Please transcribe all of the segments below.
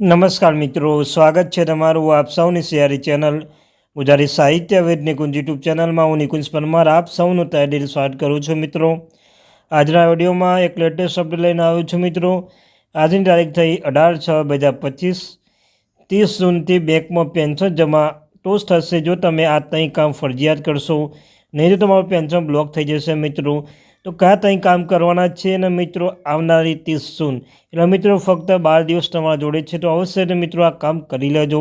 નમસ્કાર મિત્રો, સ્વાગત છે તમારું આપ સૌની સિયારી ચેનલ ગુજરાતી સાહિત્ય વેદ નિકુંજ યુટ્યુબ ચેનલમાં. હું નિકુંજ પરમાર, આપ સૌનું તહેદીલ સ્વાગત કરું છું મિત્રો. આજના વિડીયોમાં એક લેટેસ્ટ અપડેટ લઈને આવ્યો છું મિત્રો. આજની તારીખ થઈ અઢાર છ બે હજાર પચીસ. ત્રીસ જૂનથી બેંકમાં પેન્શન જમા ટોસ થશે. જો તમે આ કંઈ કામ ફરજિયાત કરશો, નહીં તો તમારું પેન્શન બ્લોક થઈ જશે મિત્રો. તો કયા ત્યાં કામ કરવાના છે અને મિત્રો આવનારી ત્રીસ જૂન એટલે મિત્રો ફક્ત બાર દિવસ તમારા જોડે છે, તો અવશ્ય મિત્રો આ કામ કરી લેજો.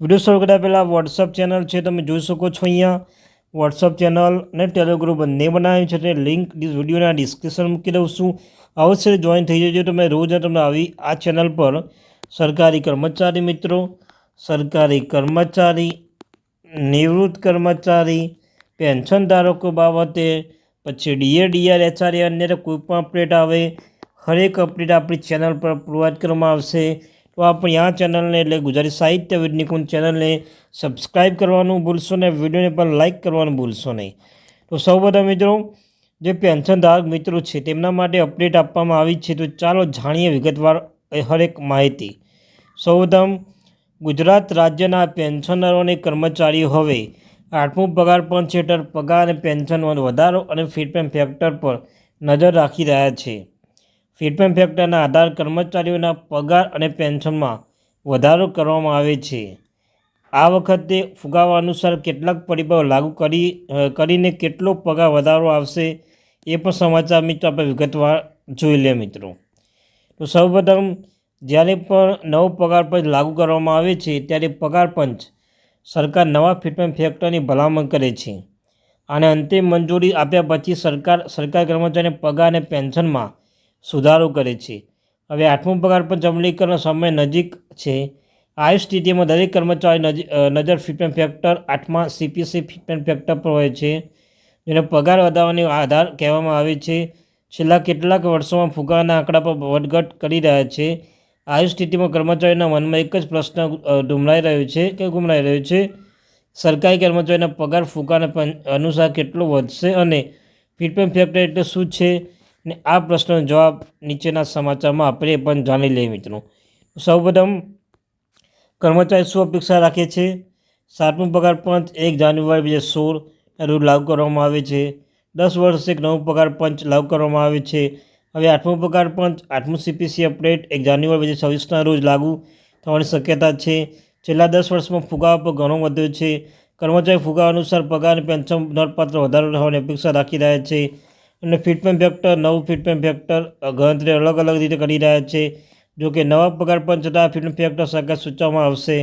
વીડિયો શરૂ કર્યા પહેલાં વોટ્સઅપ ચેનલ છે, તમે જોઈ શકો છો અહીંયા. વોટ્સઅપ ચેનલ અને ટેલિગ્રુપ બંને બનાવ્યું છે, એટલે લિંક વિડીયોના ડિસ્ક્રિપ્શન મૂકી દઉં છું. અવશ્ય જોઈન થઈ જજો, તમે રોજ તમને આવી આ ચેનલ પર સરકારી કર્મચારી મિત્રો, સરકારી કર્મચારી, નિવૃત્ત કર્મચારી પેન્શન ધારકો બાબતે પછી ડીએ ડીઆર એચઆર એ અન્ય કોઈ પણ અપડેટ આવે, હરેક અપડેટ આપણી ચેનલ પર પ્રોવાઈડ કરવામાં આવશે. તો આપણી આ ચેનલને એટલે ગુજરાતી સાહિત્ય વિજ્ઞાન ચેનલને સબસ્ક્રાઈબ કરવાનું ભૂલશો નહીં, વિડીયોને પણ લાઇક કરવાનું ભૂલશો નહીં. તો સૌ બધા મિત્રો, જે પેન્શનધારક મિત્રો છે, તેમના માટે અપડેટ આપવામાં આવી છે, તો ચાલો જાણીએ વિગતવાર હરેક માહિતી. સૌપ્રથમ ગુજરાત રાજ્યના પેન્શનરો અને કર્મચારીઓ હવે આઠમું પગાર પંચ હેઠળ પગાર અને પેન્શનમાં વધારો અને ફીડપેન ફેક્ટર પર નજર રાખી રહ્યા છે. ફીડપેન ફેક્ટરના આધાર કર્મચારીઓના પગાર અને પેન્શનમાં વધારો કરવામાં આવે છે. આ વખતે ફુગાવા અનુસાર કેટલાક પરિબળો લાગુ કરી કરીને કેટલો પગાર વધારો આવશે એ પણ સમાચાર મિત્રો આપણે વિગતવાર જોઈ લે મિત્રો. તો સૌપ્રથમ, જ્યારે પણ નવો પગાર પંચ લાગુ કરવામાં આવે છે, ત્યારે પગાર પંચ સરકાર નવા ફિટમેન્ટ ફેક્ટરની ભલામણ કરે છે. અને અંતિમ મંજૂરી આપ્યા પછી સરકાર સરકાર કર્મચારીને પગાર અને પેન્શનમાં સુધારો કરે છે. હવે આઠમો પગાર પણ અમલીકરણ સમય નજીક છે. આ સ્થિતિમાં દરેક કર્મચારી નજર ફિટમેન્ટ ફેક્ટર આઠમા સીપીસી ફિટમેન્ટ ફેક્ટર પર હોય છે. જેને પગાર વધારવાની આધાર કહેવામાં આવે છે. છેલ્લા કેટલાક વર્ષોમાં ફુગાના આંકડા પર વધઘટ કરી રહ્યા છે. આવી સ્થિતિમાં કર્મચારીના મનમાં એક જ પ્રશ્ન ઢુમરાઈ રહ્યો છે કે ગુમરાઈ રહ્યો છે? સરકારી કર્મચારીના પગાર ફૂંકાના અનુસાર કેટલો વધશે અને ફીડબેક ફેક્ટર એટલે શું છે? ને આ પ્રશ્નનો જવાબ નીચેના સમાચારમાં આપણે પણ જાણી લઈએ મિત્રો. સૌપ્રથમ, કર્મચારી શું અપેક્ષા રાખે છે? સાતમું પગાર પંચ, એક જાન્યુઆરી બે હજાર સોળ રોજ લાગુ કરવામાં આવે છે. દસ વર્ષે એક નવું પગાર પંચ લાગુ કરવામાં આવે છે. હવે આઠમો પગાર પંચ આઠમું સીપીસી અપડેટ એક જાન્યુઆરી બે હજાર છવ્વીસના રોજ લાગુ થવાની શક્યતા છે. છેલ્લા દસ વર્ષમાં ફુગાવા પર ઘણો વધ્યો છે. કર્મચારી ફુગાવા અનુસાર પગાર અને પેન્શન નોંધપાત્ર વધારો થવાની અપેક્ષા રાખી રહ્યા છે અને ફિટમેન્ટ ફેક્ટર, નવું ફિટમેન્ટ ફેક્ટર, ગણતરી અલગ અલગ રીતે કરી રહ્યા છે. જો કે નવા પગાર પંચ છતાં ફિટમેન્ટ ફેક્ટર સરકાર સૂચવવામાં આવશે.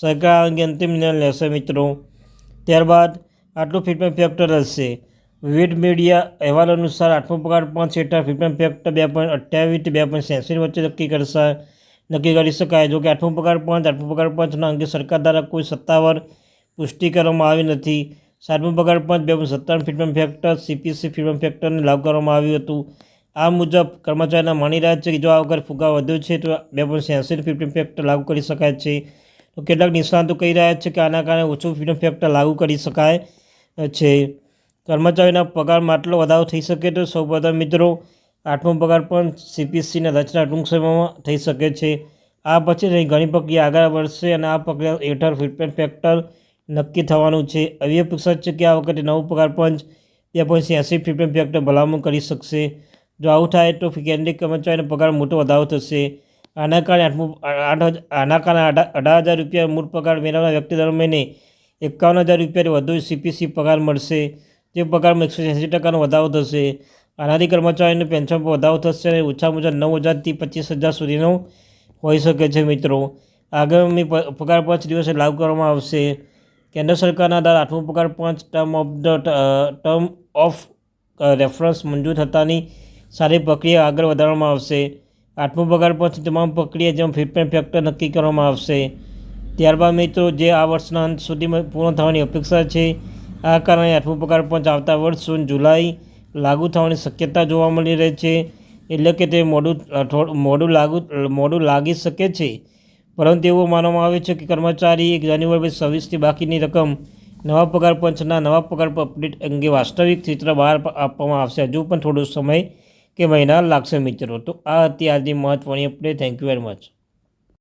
સરકાર અંગે અંતિમ નિર્ણય લેશે મિત્રો. ત્યારબાદ આટલું ફિટમેન્ટ ફેક્ટર હશે વિવિધ મીડિયા અહેવાલ અનુસાર આઠમો પગાર પાંચ હેઠળ ફિફ્ટીન ફેક્ટર બે પોઈન્ટ અઠ્યાવીસ બે પોઈન્ટ એંસી વચ્ચે નક્કી કરશે નક્કી કરી શકાય. જો કે આઠમો પગાર પાંચ, આઠમો પગાર પંચના અંગે સરકાર દ્વારા કોઈ સત્તાવાર પુષ્ટિ કરવામાં આવી નથી. સાતમો પગાર પંચ બે પોઈન્ટ સત્તાવન ફિટમેન્ટ ફેક્ટર સીપીસી ફિટમેન્ટ ફેક્ટરને લાગુ કરવામાં આવ્યું હતું. આ મુજબ કર્મચારીના માની રહ્યા છે કે જો આ વગર ફુગા વધ્યો છે, તો બે પોઈન્ટ એંસી ફિફ્ટીન ફેક્ટર લાગુ કરી શકાય છે. કેટલાક નિષ્ણાતો કહી રહ્યા છે કે આના કારણે ઓછું ફિટમેન્ટ ફેક્ટર લાગુ કરી શકાય છે. કર્મચારીના પગારમાં આટલો વધારો થઈ શકે તો સૌપ્રથમ મિત્રો, આઠમો પગાર પણ સીપીસીની રચના ટૂંક સમયમાં થઈ શકે છે. આ પછી ઘણી પ્રક્રિયા આગળ વધશે અને આ પ્રક્રિયા હેઠળ ફિટમેન્ટ ફેક્ટર નક્કી થવાનું છે. આવી અપેક્ષા છે કે આ વખતે નવું પગાર પંચ બે પોઈન્ટ એંસી ફિટમેન્ટ ફેક્ટર ભલામણ કરી શકશે. જો આવું થાય તો કેન્દ્રીય કર્મચારીનો પગાર મોટો વધારો થશે. આના કારણે આઠમું, આઠ આના કારણે અઢાર હજાર રૂપિયા મૂળ પગાર મેળવનાર વ્યક્તિ દર મહિને એકાવન હજાર રૂપિયાથી વધુ સીપીસી પગાર મળશે. તે પગારમાં એકસો એંસી ટકાનો વધારો થશે. આનાથી કર્મચારીઓને પેન્શન પર વધારો થશે અને ઓછામાં ઓછા નવ હજારથી પચીસ હજાર સુધીનો હોઈ શકે છે મિત્રો. આગામી પગાર પાંચ દિવસે લાગુ કરવામાં આવશે. કેન્દ્ર સરકારના દ્વારા આઠમો પગાર પાંચ term of the term of reference મંજૂર થતાની સારી પ્રક્રિયા આગળ વધારવામાં આવશે. આઠમો પગાર પાંચ તમામ પ્રક્રિયા જેમ ફિટમેન્ટ ફેક્ટર નક્કી કરવામાં આવશે. ત્યારબાદ મિત્રો, જે આ વર્ષના અંત સુધીમાં પૂર્ણ થવાની અપેક્ષા છે આ કારણે આઠમો પગાર પંચ આવતા વર્ષ જૂન, જુલાઈ લાગુ થવાની શક્યતા જોવા મળી રહી છે. એટલે કે તે મોડું મોડું લાગુ મોડું લાગી શકે છે. પરંતુ એવું માનવામાં આવે છે કે કર્મચારી એક જાન્યુઆરી છવ્વીસથી બાકીની રકમ નવા પગાર પંચના નવા પગાર અપડેટ અંગે વાસ્તવિક ચિત્ર બહાર આપવામાં આવશે. હજુ પણ થોડો સમય કે મહિના લાગશે મિત્રો. તો આ હતી આજની મહત્ત્વની update. Thank you very much